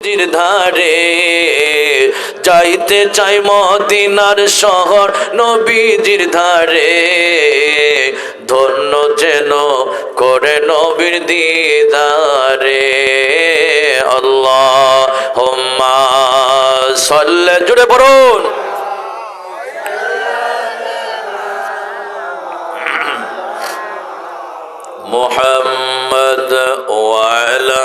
নদীর ধারে, যাইতে চাই মদিনার শহর নবীজির ধারে। ধন্য যেন করে নবীর দিদারে। আল্লাহ হোম্মা সল্লে জুড়ে পড়ুন মোহাম্মদ ওয়ালা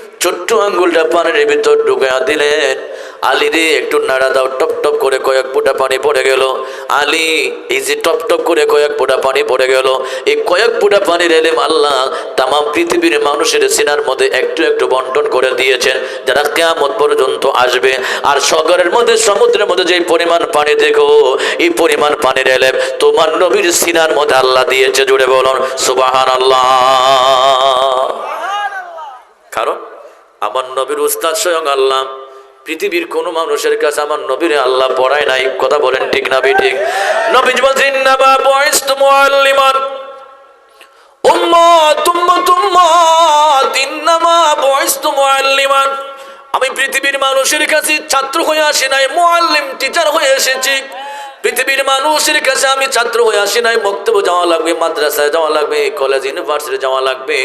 ছোট্ট আঙ্গুলটা পানির ভিতর ঢুকায়া দিলেন। আলী রে একটু নাড়া দাও, টপ টপ করে কয়েক ফোঁটা পানি পড়ে গেল। আলী এই যে টপ টপ করে কয়েক ফোঁটা পানি পড়ে গেল। এই কয়েক ফোঁটা পানি এলেম আল্লাহ তাম পৃথিবীর মানুষের সিনার মধ্যে একটু একটু বন্টন করে দিয়েছেন। যারা কেয়ামত পর্যন্ত আসবে, আর সাগরের মধ্যে, সমুদ্রের মধ্যে যে পরিমাণ পানি দেখো, এই পরিমাণ পানি রেলে তোমার নবীর সিনার মধ্যে আল্লাহ দিয়েছে। জুড়ে বলুন সুবাহান আল্লাহ কারণ আমার নবীর উস্তাদ স্বয়ং আল্লাহ। পৃথিবীর কোন মানুষের কাছে আমার নবীর আল্লাহ পড়ায় নাই। কথা বলেন ঠিক না বে ঠিক? নবীজ বয়স আমি পৃথিবীর মানুষের কাছে ছাত্র হয়ে আসি নাই, মুআল্লিম, টিচার হয়ে এসেছি। পৃথিবীর মানুষের কাছে আমি ছাত্র হয়ে আসি নাই বক্তব্য যাওয়া লাগবে, মাদ্রাসায় যাওয়া লাগবে, কলেজ, ইউনিভার্সিটি যাওয়া লাগবে।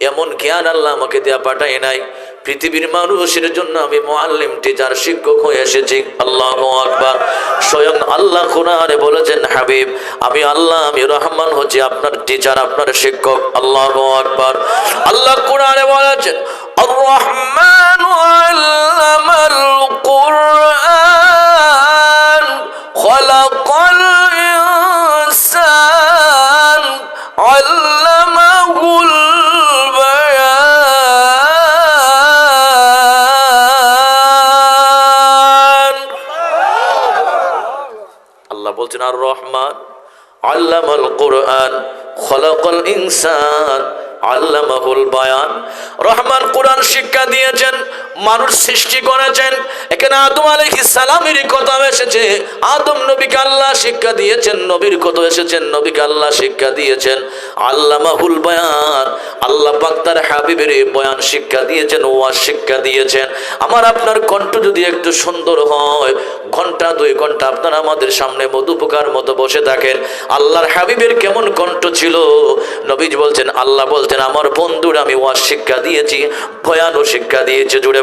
এমন জ্ঞান আল্লাহ আমাকে দেওয়া পাঠায় নাই। পৃথিবীর মানুষের জন্য আমি মোয়াল্লিম টিচার, শিক্ষক হয়ে এসেছি। আল্লাহ আকবার। স্বয়ং আল্লাহ কোরআনে বলেছেন, হাবিব, আমি আল্লাহ, আমি রহমান হচ্ছি, আপনার টিচার, আপনার শিক্ষক। আল্লাহ আকবার। আল্লাহ কোরআনে বলেছেন রহমান আল্লামাল আল্লামাল কোরআন খলকল ইনসান আল্লামাহুল বায়ান। রহমান কোরআন শিক্ষা দিয়েছেন মানুষ সৃষ্টি করেছেন। এখানে আদম আলাইহিস সালামেরই কথা এসেছে। আদম নবীকে আল্লাহ শিক্ষা দিয়েছেন, নবীর কথা এসেছেন নবীকে আল্লাহ শিক্ষা দিয়েছেন। আল্লামাহুল বয়ান, আল্লাহ পাক তার হাবিবের বয়ান শিক্ষা দিয়েছেন, ওয়াজ শিক্ষা দিয়েছেন। আমার আপনার কণ্ঠ যদি একটু সুন্দর হয়, ঘণ্টা, দুই ঘণ্টা আপনারা আমাদের সামনে মধুপোকার মতো বসে থাকেন। আল্লাহর হাবিবের কেমন কণ্ঠ ছিল? নবীজ বলছেন, আল্লাহ বলছেন, আমার বন্ধুর আমি ওয়াজ শিক্ষা দিয়েছি ভয়ানও শিক্ষা দিয়েছে, জুড়ে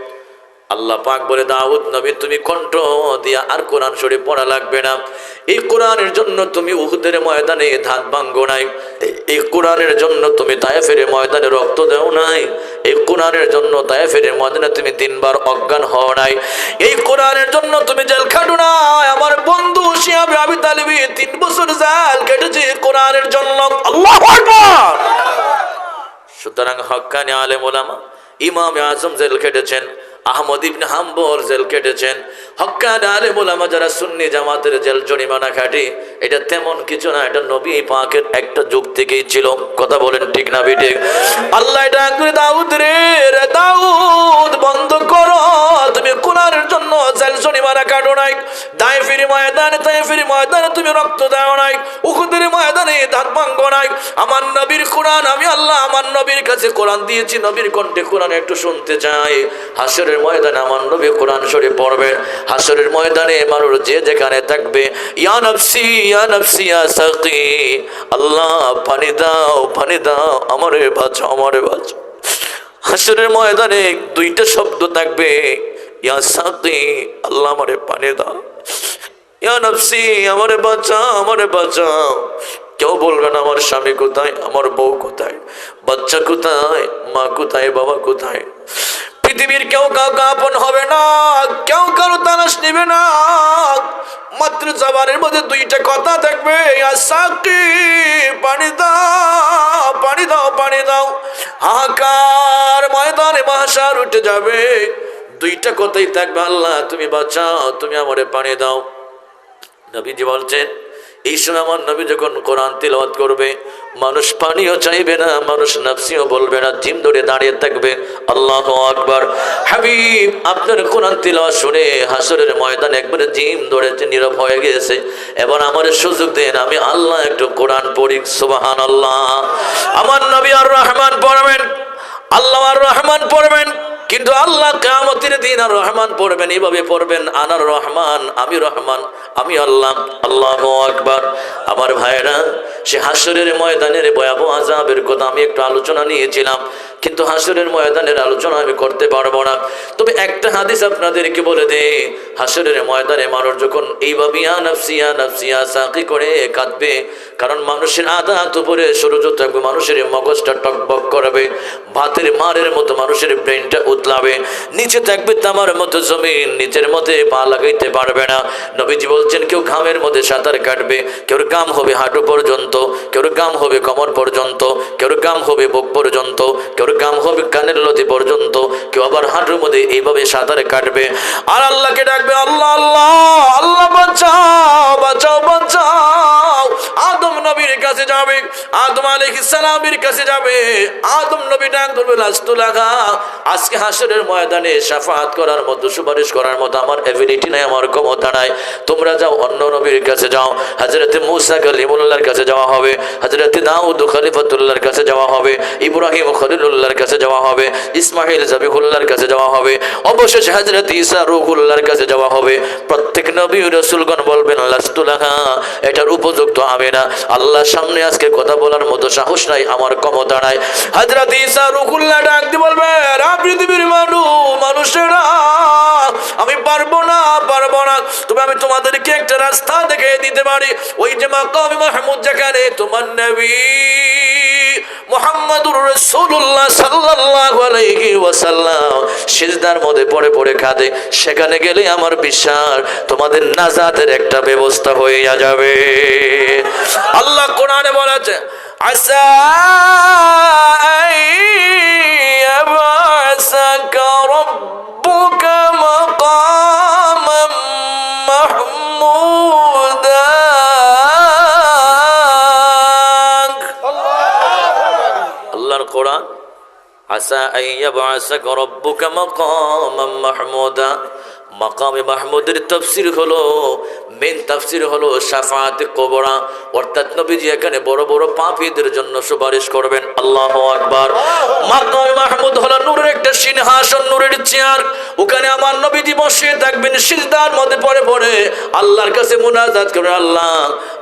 আল্লাহ পাক বলে, দাউদ নবী, তুমি কণ্ঠ দিয়া আর কোরআন শরীফ পড়া লাগবে না। এই কোরআনের জন্য তুমি উহুদের ময়দানে ধান ভাঙ্গো নাই। এই কোরআনের জন্য তুমি তায়েফের ময়দানে রক্ত দেও নাই। এই কোরআনের জন্য তায়েফের ময়দানে তুমি তিনবার অজ্ঞান হও নাই। এই কোরআনের জন্য তুমি জেল খাটু নাই। আমার বন্ধু শিয়াবে আবি তালিবি তিন বছর জেল কেটেছে কোরআনের জন্য। আল্লাহ সুতরাং হক্কানি আলেম ওলামা, ইমাম আজম জেল কেটেছেন আহমদ ইবনে হাম্বর জেল কেটেছেন। হক্কান আলেম ওলামা যারা সুন্নি জামাতের জেল জরিমানা খাটি, এটা তেমন কিছু না, এটা নবী পাকের একটা যুগ থেকেই ছিল। কথা বলেন ঠিক না বিঠিক আল্লাহ এটা করে দাউদ দাউদ, বন্ধ করো। তুমি জন্য জেল জরিমানা কাটো নাই। দায় ফিরি ময়দানে তাই ফিরি ময়দানে তুমি রক্ত দাও নাই। উহুদের ময়দানে দাঁত ভাঙ্গ আমার নবীর কোরআন, আমি আল্লাহ আমার নবীর কাছে কোরআন দিয়েছি, নবীর কণ্ঠে কোরআন একটু শুনতে চাই। হাসরের ময়দানে আমার নবী কোরআন শরীফ পড়বেন হাসরের ময়দানে মানুষ যে যেখানে থাকবে, ইয়া আল্লাহ পানি দাও পানি দাও, আমারে বাঁচাও আমারে বাঁচাও। হাসরের ময়দানে দুইটা শব্দ থাকবে, ইয়া সাকি আল্লাহ আমারে পানি দাও। ইয়া আমারে বাঁচাও আমারে বাঁচাও। কেউ বলবে না, আমার স্বামী কোথায়? আমার বউ কোথায়? বাচ্চা কোথায়? মা কোথায়? বাবা কোথায়? পৃথিবীর কেউ কাউকে আপন হবে না, কেউ কারও তালাশ নেবে না। মাত্র জবানের মধ্যে দুইটা কথা থাকবে, ইয়া সাকি, পানি দাও পানি দাও পানি দাও। হাহাকার ময়দানে মহাসার উঠে যাবে। দুইটা কথাই থাকবে, আল্লাহ, তুমি বাঁচাও, তুমি আমারে পানি দাও। নবীজি বলছেন এই আমার নবী যখন কোরআন তিলওয়াত করবে, মানুষ পানিও চাইবে না, মানুষ নাফসিও বলবে না জিম ধরে দাঁড়িয়ে থাকবে। আল্লাহ আকবার। হাবিব, আপনার কোরআন তিলওয়াত শুনে হাসরের ময়দান একবারে জিম ধরেছে নীরব হয়ে গেছে এবার আমার সুযোগ দেন, আমি আল্লাহ একটু কোরআন পড়ি সুবাহান আল্লাহ আমার নবী আর রহমান পড়বেন, আল্লাহ আর রহমান পড়বেন। কিন্তু আল্লাহ কামতের দিন আর রহমান পড়বেন এইভাবে পড়বেন, আনার রহমান, আমি রহমান, আমি আল্লাহ আল্লাহ আকবার। আমার ভাইরা সে হাসরের ময়দানের ভয়াবহ আজাবের কথা আমি একটু আলোচনা নিয়েছিলাম, কিন্তু হাসরের ময়দানের আলোচনা আমি করতে পারব না। তবে একটা হাদিস আপনাদেরকে বলে দে হাসরের ময়দানে মানুষ যখন এইভাবে ইয়া নাফসিয়া সাকি করে কাঁদবে, কারণ মানুষের আধা হাত উপরে সরুজ থাকবে মানুষের মগজটা টকবক করবে। ভাতের মারের মতো মানুষের ব্রেনটা উতলাবে। নিচে থাকবে তামার মতো জমিন, নিচের মধ্যে পা লাগাইতে পারবে না। নবীজি বলছেন, কেউ ঘামের মধ্যে সাঁতার কাটবে কেউ গাম হবে হাঁটু পর্যন্ত কেউ গাম হবে কমর পর্যন্ত কেউ গাম হবে বুক পর্যন্ত কেউ গাম হবে কানের লতি পর্যন্ত, কেউ আবার হাঁটুর মধ্যে এইভাবে সাঁতার কাটবে। আর আল্লাহকে ডাকবে, আল্লাহ আল্লাহ আল্লাহ, বাঁচাও বাঁচাও বাঁচাও। আদম নবীর কাছে যাবে, আদম সালামের কাছে যাবে। আদম নবী ডাক ধরবে, লাস্তু লাগা, আজকে হাসরের ময়দানে সাফাত করার মতো, সুপারিশ করার মতো আমার এবিলিটি নাই, আমার ক্ষমতা নাই। তোমরা যাও, অন্য নবীর কাছে যাও। হজরতে মুসা কালিমুল্লাহর কাছে যাওয়া হবে। হজরতে দাউদ খলিফাতুল্লাহর কাছে যাওয়া হবে। ইব্রাহিম খলিলুল্লাহর কাছে যাওয়া হবে। ইসমাইল জাবিহুল্লাহর কাছে যাওয়া হবে। অবশেষে হজরত ঈসা রুহুল্লাহর কাছে যাওয়া হবে। প্রত্যেক নবী রসুলগণ বলবেন লাস্তুলাহা এটার উপযুক্ত আমি না। আল্লাহর সামনে আজকে কথা বলার মতো সাহস নাই, আমার ক্ষমতা নাই। হজরত ঈসা রুহুল্লাহ ডাক বলবে পৃথিবীর মানুষ মানুষেরা, আমি পারব না পারব না। তবে আমি তোমাদেরকে একটা রাস্তা দেখে দিতে পারি। ওই যে মাকাম মাহমুদ যেখানে, তোমার নবী মোহাম্মদুর রসুল্লাহ সাল্লাল্লাহু আলাইহি মধ্যে পড়ে পড়ে কাঁদে। সেখানে গেলে আমার বিশ্বাস, তোমাদের নাজাতের একটা ব্যবস্থা হয়ে যাবে। আল্লাহ কোরআনে বলেছে আসা يبعثك ربك مقاما محمودا আল্লাহর কোরআন আসা আইয়াবাসাক রব্বুকা মাকামাম মাহমুদা মাকামে মাহমুদের তফসির হলো মেন তফসির হলো সাফাত কবরা। অর্থাৎ নবীজি এখানে বড় বড় পাপীদের জন্য সুপারিশ করবেন। আল্লাহ আকবার। মাকামে মাহমুদ হলো নূরের একটা সিংহাসন, নূরের চেয়ার। ওখানে আমার নবীজি বসে থাকবেন, সিজদার মধ্যে পড়ে পড়ে। আল্লাহর কাছে মুনাজাত করে আল্লাহ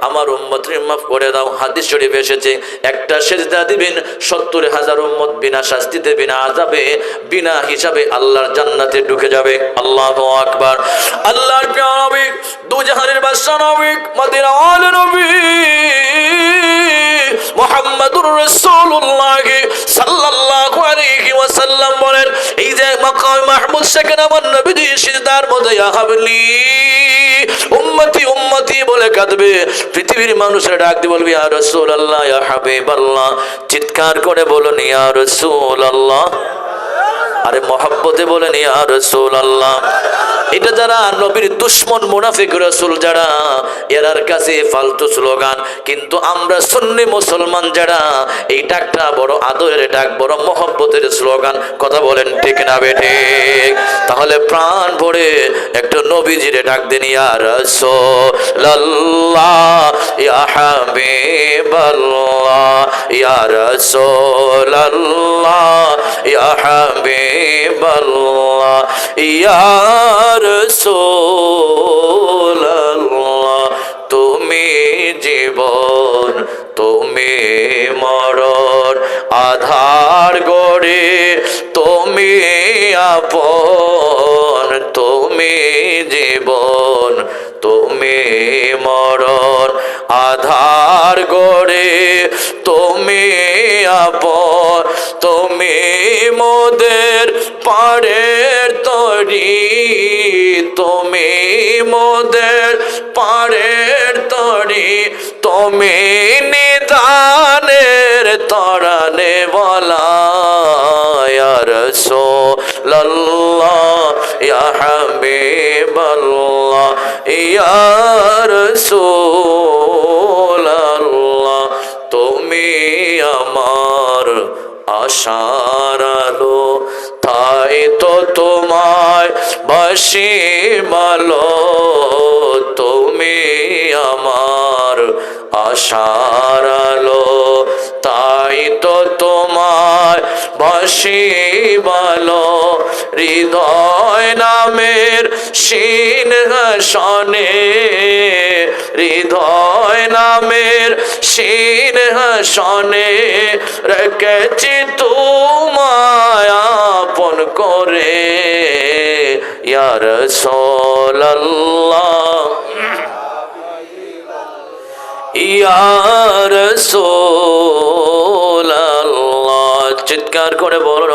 আমার উম্মতের মাফ করে দাও, হাদিস শরীফ এসেছে, একটা সেজদা দিবেন, সত্তর হাজার উম্মত বিনা শাস্তিতে, বিনা আজাবে বিনা হিসাবে আল্লাহর জান্নাতে ঢুকে যাবে। আল্লাহ আকবার। আল্লাহর প্রিয় নবী দু জাহানের বাদশা নবী, মদিনা আল মুহাম্মাদুর রাসূলুল্লাহ সাল্লাল্লাহু আলাইহি ওয়াসাল্লাম বলেন, এই যে মাকাম মাহমুদ সেখানে আমার নবীজি সিজদার মধ্যে হাবলি। কাঁদবে। পৃথিবীর মানুষের ডাক দিয়ে বলবি আর রসুল আল্লাহ হাবিব আল্লাহ চিৎকার করে বলো নি আর রসুল রাসূলুল্লাহ। আরে মহাব্বতে বলেন, ইয়া রাসূলুল্লাহ। এটা যারা নবীর দুশ্মন, মুনাফিক রসুল যারা, এরার কাছে ফালতু স্লোগান, কিন্তু আমরা সুন্নি মুসলমান যারা, এই ডাকটা বড় আদরের ডাক, বড় মহব্বতের স্লোগান, কথা বলেন ঠিক না বেঠে তাহলে প্রাণ ভরে একটু নবীজিরে ডাক দেন, ইয়া রাসূলুল্লাহ, ইয়া হাবিবাল্লাহ, ইয়া হাবিবাল্লাহ, ইয়া রাসূলুল্লাহ, তুমি জীবন, তুমি মরণ, আধার গড়ে তো আপন, তুমি জীবন, তুমি মরণ, আধার গড়ে তুমি আপন, তুমি মোদের পাড়ের তরি, তুমি মোদের পাড়ের তরি, তুমি নিদানের তরানে বলা রসোল্লাহ ইয়া হাবিবাল্লাহ, ইয়া রসোল্লাহ তুমি আমার আশার তোমায় বাসি ভালো তুমি আমার আশার আলো। তাই তো তোমায় বাসি ভালো হৃদয় নামের সিংহাসনে হৃদয় নামের সিংহাসনে রেখেছি আপন করে ইয়ার সোল্লাহ ইয়ার সোল্লাহ চিৎকার করে বলুন